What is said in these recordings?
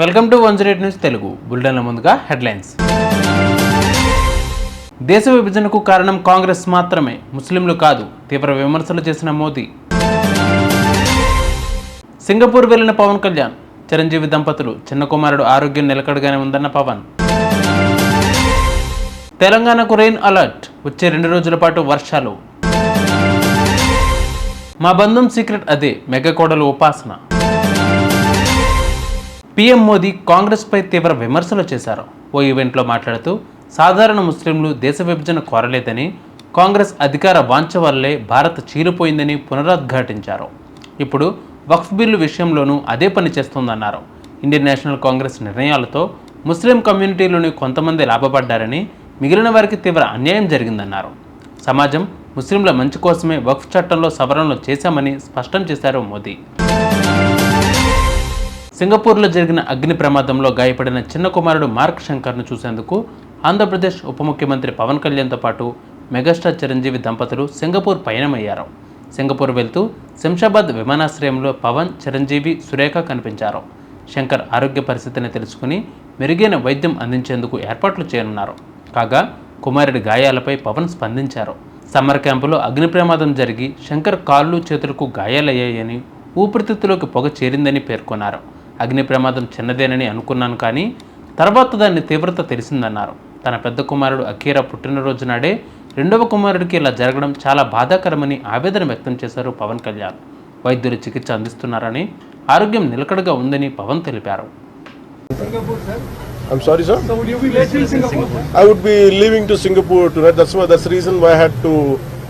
Welcome to one zero news Telugu. బులెటిన్ల ముందుగా headlines. దేశ విభజనకు కారణం కాంగ్రెస్ మాత్రమే ముస్లింలు కాదు తీవ్ర విమర్శలు చేసిన మోదీ. సింగపూర్ వెళ్ళిన పవన్ కళ్యాణ్ చిరంజీవి దంపతులు చిన్న కుమారుడు ఆరోగ్యం నిలకడగానే ఉందన్న పవన్. తెలంగాణకు రెయిన్ అలర్ట్ వచ్చే రెండు రోజుల పాటు వర్షాలు. మా బంధం సీక్రెట్ అదే మెగకోడలు ఉపాసన. పీఎం మోదీ కాంగ్రెస్పై తీవ్ర విమర్శలు చేశారు. ఓ ఈవెంట్లో మాట్లాడుతూ సాధారణ ముస్లింలు దేశ విభజన కోరలేదని కాంగ్రెస్ అధికార వాంఛ వల్లే భారత్ చీలిపోయిందని పునరుద్ఘాటించారు. ఇప్పుడు వక్ఫ్ బిల్లు విషయంలోనూ అదే పని చేస్తోందన్నారు. ఇండియన్ నేషనల్ కాంగ్రెస్ నిర్ణయాలతో ముస్లిం కమ్యూనిటీలోని కొంతమంది లాభపడ్డారని మిగిలిన వారికి తీవ్ర అన్యాయం జరిగిందన్నారు. సమాజం ముస్లింల మంచి కోసమే వక్ఫ్ చట్టంలో సవరణలు చేశామని స్పష్టం చేశారు మోదీ. సింగపూర్లో జరిగిన అగ్ని ప్రమాదంలో గాయపడిన చిన్న కుమారుడు మార్క్ శంకర్ను చూసేందుకు ఆంధ్రప్రదేశ్ ఉప ముఖ్యమంత్రి పవన్ కళ్యాణ్తో పాటు మెగాస్టార్ చిరంజీవి దంపతులు సింగపూర్ పయనమయ్యారు. సింగపూర్ వెళ్తూ శంషాబాద్ విమానాశ్రయంలో పవన్ చిరంజీవి సురేఖ కనిపించారు. శంకర్ ఆరోగ్య పరిస్థితిని తెలుసుకుని మెరుగైన వైద్యం అందించేందుకు ఏర్పాట్లు చేయనున్నారు. కాగా కుమారుడి గాయాలపై పవన్ స్పందించారు. సమ్మర్ క్యాంపులో అగ్ని ప్రమాదం జరిగి శంకర్ కాళ్ళు చేతులకు గాయాలయ్యాయని ఊపిరితిత్తులోకి పొగ చేరిందని పేర్కొన్నారు. అగ్ని ప్రమాదం చిన్నదేనని అనుకున్నాను కానీ తర్వాత దాని తీవ్రత తెలిసిందన్నారు తన పెద్ద కుమారుడు అకీరా పుట్టినరోజు నాడే రెండవ కుమారుడికి ఇలా జరగడం చాలా బాధాకరమని ఆవేదన వ్యక్తం చేశారు పవన్ కళ్యాణ్ వైద్యులు చికిత్స అందిస్తున్నారని ఆరోగ్యం నిలకడగా ఉందని పవన్ తెలిపారు I'm sorry, sir. So would you be based in Singapore? I would be leaving to Singapore tonight. That's why. That's the reason why I had to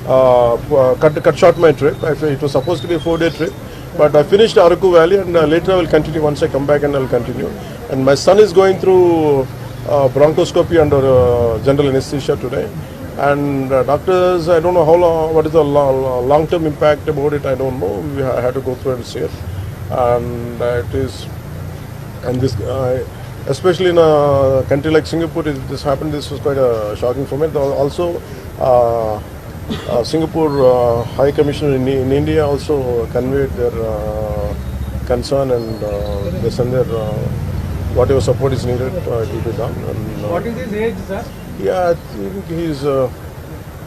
uh, uh, cut cut short my trip. I, it was supposed to be a four-day trip, but I finished Araku Valley, and uh, later I will continue. Once I come back, and I'll continue. And my son is going through uh, bronchoscopy under uh, general anesthesia today. And uh, doctors, I don't know how long, what is the lo- long-term impact about it. I don't know. We ha- had to go through and see it, and uh, it is and this uh, especially in a country like Singapore it, this happened this was quite a shocking for me also uh, uh, Singapore uh, High Commissioner in, in, India also conveyed their uh, concern and uh, they send their uh, whatever support is needed uh, it will be done. And, uh, what is his age, sir? Yeah, I think he's uh,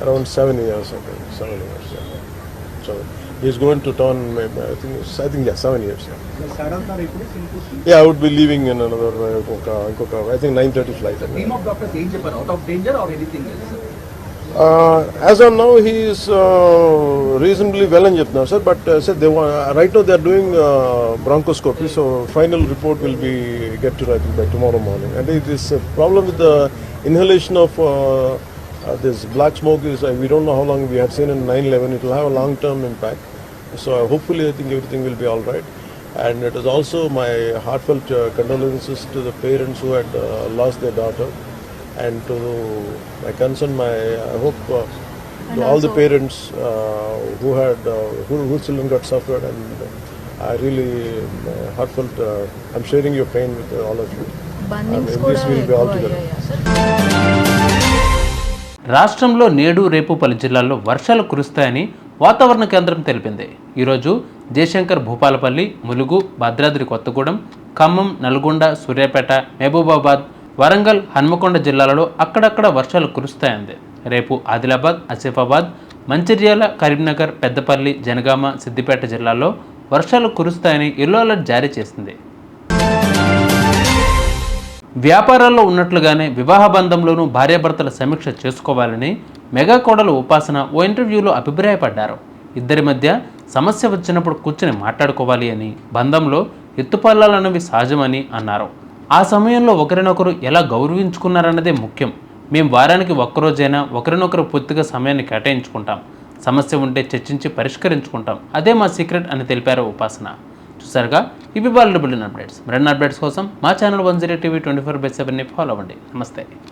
around seven years, I think. Seven years. Yeah. So he's going to turn, maybe, I think, I think yeah, seven years. Yeah. Yeah, I would be leaving in another, uh, I think, 9:30 flight. The name of doctor danger, but out of danger or anything else? as of now, he is uh, reasonably well అని చెప్తున్నారు sir but sir they right no they are doing bronchoscopy so final report will be get to right by tomorrow morning అంటే it is problem with the inhalation of this black smoke is we don't know how long we have seen in nine eleven it will have a long term impact so hopefully I think everything will be all right And it is also my heartfelt uh, condolences to the parents who had uh, lost their daughter, And to my concern, my I hope uh, to all the parents uh, who had uh, who, whose children got suffered, and I really uh, heartfelt. Uh, I'm sharing your pain with uh, all of you. this be all together. రాష్ట్రంలో నేడు రేపు పలు జిల్లాల్లో వర్షాలు కురుస్తాయని వాతావరణ కేంద్రం తెలిపింది ఈరోజు జయశంకర్ భూపాలపల్లి ములుగు భద్రాద్రి కొత్తగూడెం ఖమ్మం నల్గొండ సూర్యాపేట మహబూబాబాద్ వరంగల్ హన్మకొండ జిల్లాలలో అక్కడక్కడ వర్షాలు కురుస్తాయంది రేపు ఆదిలాబాద్ ఆసిఫాబాద్ మంచిర్యాల కరీంనగర్ పెద్దపల్లి జనగామ సిద్దిపేట జిల్లాల్లో వర్షాలు కురుస్తాయని ఎల్లో అలర్ట్ జారీ చేసింది. వ్యాపారాల్లో ఉన్నట్లుగానే వివాహ బంధంలోనూ భార్యాభర్తల సమీక్ష చేసుకోవాలని మెగా కోడలు ఉపాసన ఓ ఇంటర్వ్యూలో అభిప్రాయపడ్డారు. ఇద్దరి మధ్య సమస్య వచ్చినప్పుడు కూర్చుని మాట్లాడుకోవాలి అని బంధంలో ఎత్తుపల్లాలన్నవి సహజమని అన్నారు. ఆ సమయంలో ఒకరినొకరు ఎలా గౌరవించుకున్నారన్నదే ముఖ్యం. మేము వారానికి ఒక్కరోజైనా ఒకరినొకరు పూర్తిగా సమయాన్ని కేటాయించుకుంటాం. సమస్య ఉంటే చర్చించి పరిష్కరించుకుంటాం. అదే మా సీక్రెట్ అని తెలిపారు ఉపాసన. చూసారుగా ఇవి వాళ్ళ అప్డేట్స్. మరిన్ని అప్డేట్స్ కోసం మా channel one zero TV twenty four by సెవెన్ని follow అవ్వండి. నమస్తే.